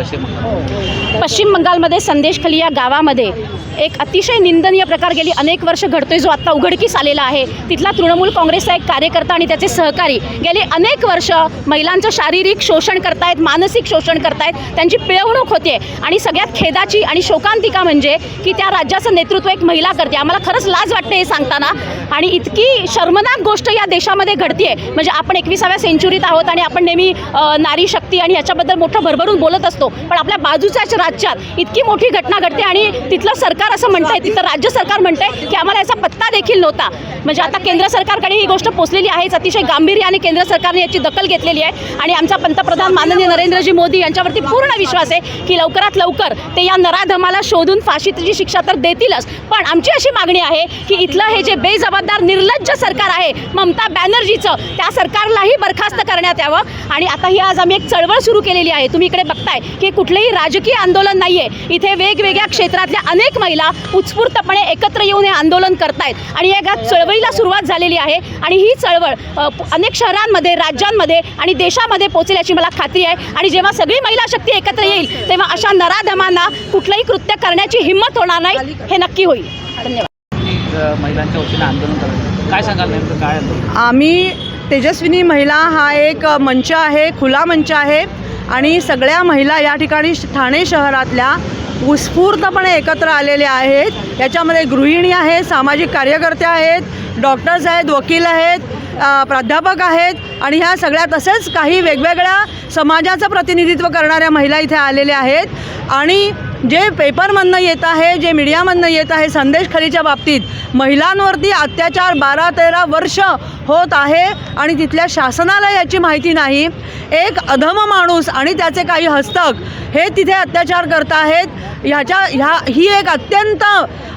पश्चिम बंगाल. पश्चिम बंगालमध्ये संदेशखली या गावामध्ये एक अतिशय निंदनीय प्रकार गेली अनेक वर्ष घडतोय जो आत्ता उघडकीस आलेला आहे. तिथला तृणमूल काँग्रेसचा एक कार्यकर्ता आणि त्याचे सहकारी गेली अनेक वर्ष महिलांचं शारीरिक शोषण करतायत मानसिक शोषण करतायत त्यांची पिळवणूक होते आणि सगळ्यात खेदाची आणि शोकांतिका म्हणजे की त्या राज्याचं नेतृत्व एक महिला करते. आम्हाला खरंच लाज वाटते हे सांगताना. आणि इतकी शर्मनाक गोष्ट या देशामध्ये घडतीये. म्हणजे आपण एकविसाव्या सेंचुरीत आहोत आणि आपण नेहमी नारी शक्ती आणि याच्याबद्दल मोठं भरभरून बोलत असतो. पण आपल्या बाजूच्याच राज्यात इतकी मोठी घटना घडते आणि तिथलं सरकार असं म्हणतंय तिथं राज्य सरकार म्हणतंय की आम्हाला याचा पत्ता देखील नव्हता. म्हणजे आता केंद्र सरकारकडे ही गोष्ट पोचलेली आहेच अतिशय गांभीर्याने केंद्र सरकारने याची दखल घेतलेली आहे. आणि आमचा पंतप्रधान माननीय नरेंद्रजी मोदी यांच्यावरती पूर्ण विश्वास आहे की लवकरात लवकर ते या नराधमाला शोधून फाशीची शिक्षा तर देतीलच. पण आमची अशी मागणी आहे की इथलं हे जे बेजबाबदार निर्लज्ज सरकार आहे ममता बॅनर्जीचं त्या सरकारलाही बरखास्त करण्यात यावं. आणि आता ही आज आम्ही एक चळवळ सुरू केलेली आहे. तुम्ही इकडे बघताय की कुठलेही राजकीय आंदोलन नाही आहे इथे वेगवेगळ्या क्षेत्रातल्या अनेक महिला उत्स्फूर्तपणे एकत्र येऊन हे आंदोलन करतायत. आणि या चळवळीला सुरुवात झालेली आहे. आणि ही चळवळ अनेक शहरांमध्ये राज्यांमध्ये आणि देशामध्ये पोचेल याची मला खात्री आहे. आणि जेव्हा सगळी महिला शक्ती एकत्र येईल तेव्हा अशा नराधमांना कुठलंही कृत्य करण्याची हिंमत होणार नाही हे नक्की होईल. धन्यवाद. अ, महिलांच्या वतीने आंदोलन करत काय सांगाल नेमकं? काय आंदोलन? आम्ही तेजस्विनी महिला हा एक मंच आहे खुला मंच आहे. आणि सगळ्या महिला या ठिकाणी ठाणे शहरातल्या उत्स्फूर्तपणे एकत्र आलेले आहेत. याच्यामध्ये गृहिणी आहेत सामाजिक कार्यकर्ते आहेत डॉक्टर्स आहेत वकील आहेत प्राध्यापक आहेत आणि ह्या सगळ्या तसेच काही वेगवेगळ्या समाजाचं प्रतिनिधित्व करणाऱ्या महिला इथे आलेल्या आहेत. आणि जे पेपरमधनं येत आहे जे मीडियामधनं येत आहे संदेश खरीच्या बाबतीत महिलांवरती अत्याचार बारा तेरा वर्ष होत आहे आणि तिथल्या शासनाला याची माहिती नाही. एक अधम माणूस आणि त्याचे काही हस्तक हे तिथे अत्याचार करत आहेत. ह्याच्या ह्या ही एक अत्यंत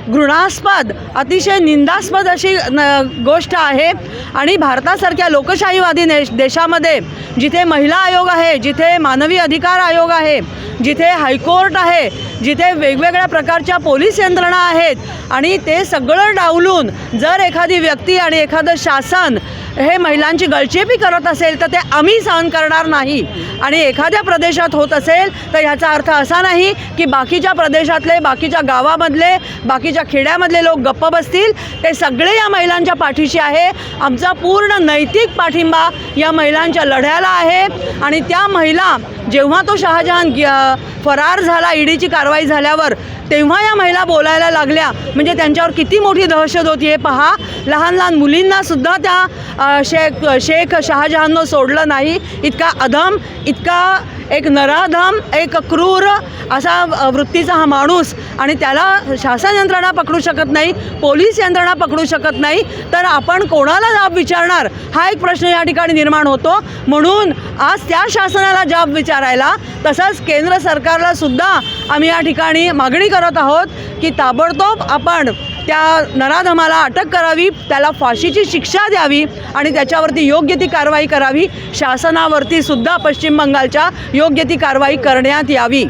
घृणास्पद अतिशय निंदास्पद अशी न गोष्ट आहे. आणि भारतासारख्या लोकशाहीवादी देश देशामध्ये जिथे महिला आयोग आहे जिथे मानवी अधिकार आयोग आहे जिथे हायकोर्ट आहे जिथे वेगवेगळ्या प्रकारच्या पोलीस यंत्रणा आहेत आणि ते सगळं डावलून जर एखादी व्यक्ती आणि एखादं शासन हे महिलांची गळचेपी करत असेल तर ते आम्ही सहन करणार नाही. आणि एखाद्या प्रदेशात होत असेल तर ह्याचा अर्थ असा नाही की बाकीच्या प्रदेशातले बाकीच्या गावामधले बाकीच्या खेड्यामधले लोक गप्प बसतील. ते सगळे या महिलांच्या पाठीशी आहे. आमचा पूर्ण नैतिक पाठिंबा या महिलांच्या लढ्याला आहे. आणि त्या महिला जेव्हा तो शहाजहान फरार झाला ईडीची कारवाई झाल्यावर तेव्हा या महिला बोलायला लागल्या. म्हणजे त्यांच्यावर किती मोठी दहशत होती हे पहा. लहान लहान मुलींनासुद्धा त्या शेख शेख शहाजहाननं सोडलं नाही. इतका अधम इतका एक नराधम एक क्रूर असा वृत्तीचा हा माणूस. आणि त्याला शासन यंत्रणा पकडू शकत नाही पोलीस यंत्रणा पकडू शकत नाही. तर आपण कोणाला जाब विचारणार? हा एक प्रश्न या ठिकाणी निर्माण होतो. म्हणून आज त्या शासनाला जाब विचार विचारायला. तसंच केंद्र सरकारला सुद्धा आम्ही या ठिकाणी मागणी करत आहोत की ताबडतोब आपण त्या नराधमाला अटक करावी त्याला फाशीची शिक्षा द्यावी आणि त्याच्यावरती योग्य ती कारवाई करावी. शासनावरती सुद्धा पश्चिम बंगालच्या योग्य ती कारवाई करण्यात यावी.